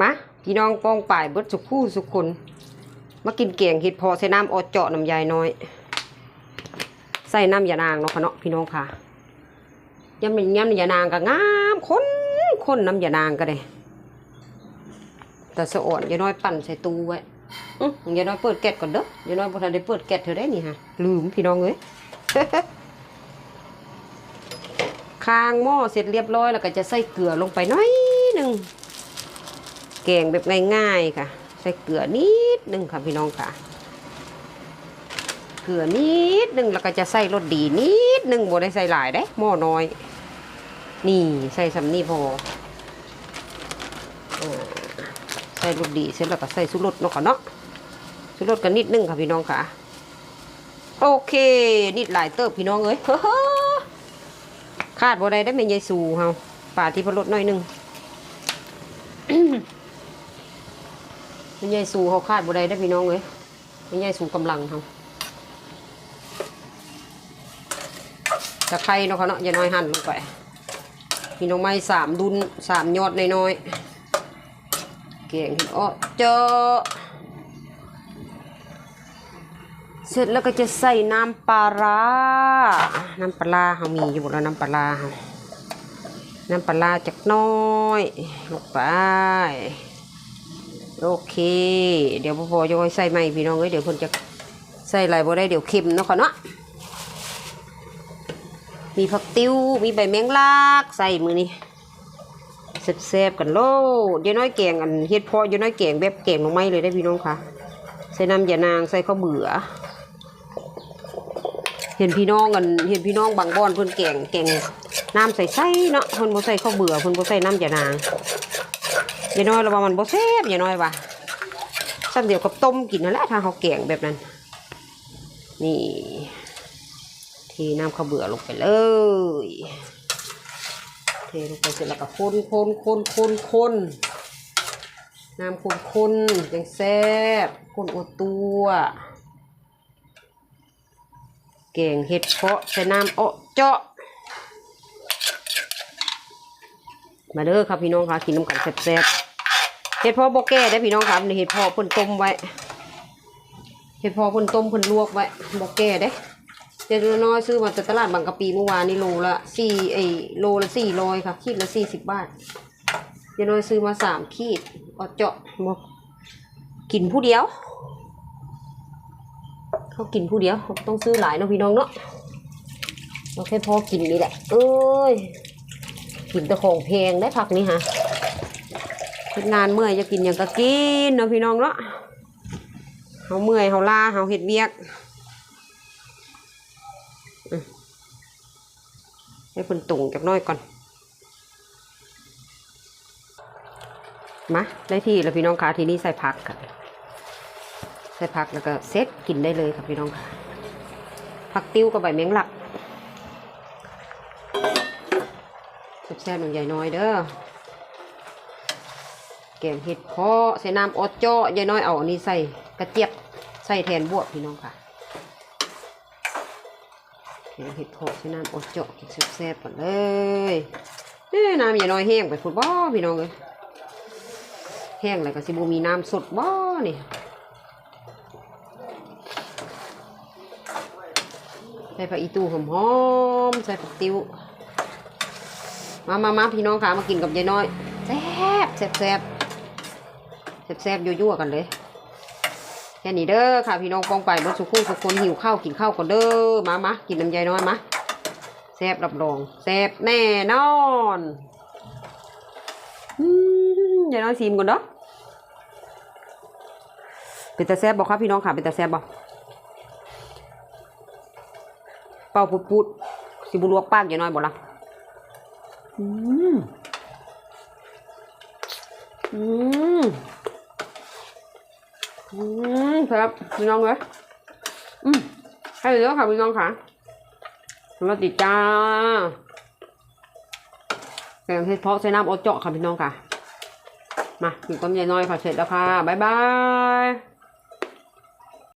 มาพี่น้องป้องป่ายเบิดสุขคู่สุขคนมากินเกียงเห็ดพอใส่น้ำออดเจาะน้ำยายน้อย ใส่น้ำยานางเนาะค่ะเนาะพี่น้องค่ะยำเป็นยำยานางก็งามคนคนน้ำยานางก็ได้แต่สะอ่อนยายน้อยปั่นใส่ตู้ไว้ยอยายน้อยเปิดแก๊สก่อนเด้อยายน้อยบ่ทันได้เปิดแก๊สเธอได้นี่ฮะลืมพี่น้องเอ้ยคางหม้อเสร็จเรียบร้อยแล้วก็จะใส่เกลือลงไปน้อยหนึ่ง แกงแบบง่ายๆค่ะ ใส่เกลือนิดหนึ่งค่ะพี่น้องค่ะ เกลือนิดหนึ่งแล้วก็จะใส่รสดีนิดหนึ่งบ่ได้ใส่หลายได้หม้อน้อย นี่ใส่สำนี่พอใส่รสดีเสร็จแล้วก็ใส่สุรสเนาะค่ะเนาะสุรสกันนิดหนึ่งค่ะพี่น้องค่ะ โอเค นิดหลายเติบพี่น้องเอ้ยคาดบ่ได้ได้แม่ยายสูเฮาป่าที่พลดน่อยหนึง แม่ยายสูเฮาคาดบ่ได้ได้พี่น้องเอ้ยแม่ยายสูกำลังเฮาตะไคร้เนาะเขาเนาะอย่าน้อยหั่นลงไปพี่น้องไม้สามดุนสามยอดน้อยๆเก่งอ้อเจาะเสร็จแล้วก็จะใส่น้ำปลาร้าน้ำปลาร้าเขามีอยู่แล้วน้ำปลาร้าเขาน้ำปลาร้าจักน้อยลงไป โอเค เดี๋ยวพอจะใส่ใหม่พี่น้องเอ้ยเดี๋ยวคนจะใส่อะไรบ่ได้เดี๋ยวเค็มเนาะค่ะเนาะมีผักติ้วมีใบแมงลักใส่มือนี่แซ่บๆกันโลเดี๋ยวน้อยแกงอันเฮ็ดพอเดี๋ยวน้อยแกงแบบแกงลงไม้เลยได้พี่น้องค่ะ ใส่น้ำยานางใส่ข้าวเบื่อ เห็นพี่น้องกันเห็นพี่น้องบางบ้อนเพิ่นแกงแกงน้ำใส่ใส่เนาะเพิ่นบ่ใส่ข้าวเบื่อเพิ่นบ่ใส่น้ำยานาง ยายน้อยเราว่ามันบ่แซ่บยายน้อยว่าสักเดียวกับต้มกินนั่นแหละถ้าเขาแกงแบบนั้น นี่เทน้ำข้าวเบื่อลงไปเลยเทลงไปเสร็จแล้วก็คนคนคนคนคนน้ำคนคนจังแซ่บคนอวดตัวแกงเห็ดเพาะใส่น้ำเอาะเจาะมาเด้อครับพี่น้องค่ะกินน้ำกันแซ่บๆ เห็ดพาะโบแก้ได้พี่น้องครับนี่เห็ดพาะเพิ่นต้มไว้ เห็ดพาะเพิ่นต้มพ่นลวกไว้โบแก้ได้เดี๋ยวน้อยซื้อมาจากตลาดบางกะปีเมื่อวานนี่โลละสี่ไอโลละสี่ร้อยครับขีดละสี่สิบบาทเดี๋ยวน้อยซื้อมาสามขีดเอาเจาะบอกกินผู้เดียว เขากินผู้เดียวต้องซื้อหลายเนาะพี่น้องเนาะเราแค่พอกินนี่แหละเอ้ยกินแต่ของแพงได้ผักนี่ฮะ เฮ็ดงานเมื่อยจะกินอย่างก็กินเนาะพี่น้องเนาะเขาเมื่อยเขาลาเขาเห็ดเวียกให้คนตุ่งจักน้อยก่อน มาได้ที่แล้วพี่น้องคะทีนี้ใส่ผักค่ะใส่ผักแล้วก็เซ็ตกินได้เลยครับพี่น้องค่ะผักติ้วกับใบเมงหลักแซ่บๆหนึ่งใหญ่น้อยเด้อ งเห็ดเพาะใส่น้ำออดเจาะใหญ่น้อยเอาอันนี้ใส่กระเจี๊ยบใส่แทนบวบพี่น้องค่ะแกงเห็ดเพาะใส่น้ำออดเจาะกินแซ่บๆก่อนเลยเอ้ยน้ำใหญ่น้อยแห้งไปฟุตบอลพี่น้องเลยแห้งแล้วก็สิบูมีน้ำสดบ่นี่ใส่ผักอีตูหอมๆใส่ผักติ้วมามามาพี่น้องค่ะมากินกับยายน้อยแซ่บแซ่บแซ่บ แซ่บแซ่บยั่วๆกันเลยแค่นี้เด้อค่ะพี่น้องปองไปรถสุขุมทุกคนหิวข้าวกินข้าวก่อนเด้อมามากินน้ำยายน้อยมาแซ่บรับรองแซ่บแน่นอนอืมยายน้อยชิมก่อนเด้อเป็นตาแซ่บบอกครับพี่น้องค่ะเป็นตาแซ่บบอกเป่าปุดปุดสิบุลวกปากอย่าน้อยบ่ละอืม อืม อืมครับพี่น้องเลยอืมให้เยอะค่ะพี่น้องค่ะสวัสดีจ้าแกงเห็ดเพาะใส่น้ำโอเจาะค่ะพี่น้องค่ะ มากินต้มยายน้อยค่ะเสร็จแล้วค่ะ บ๊ายบาย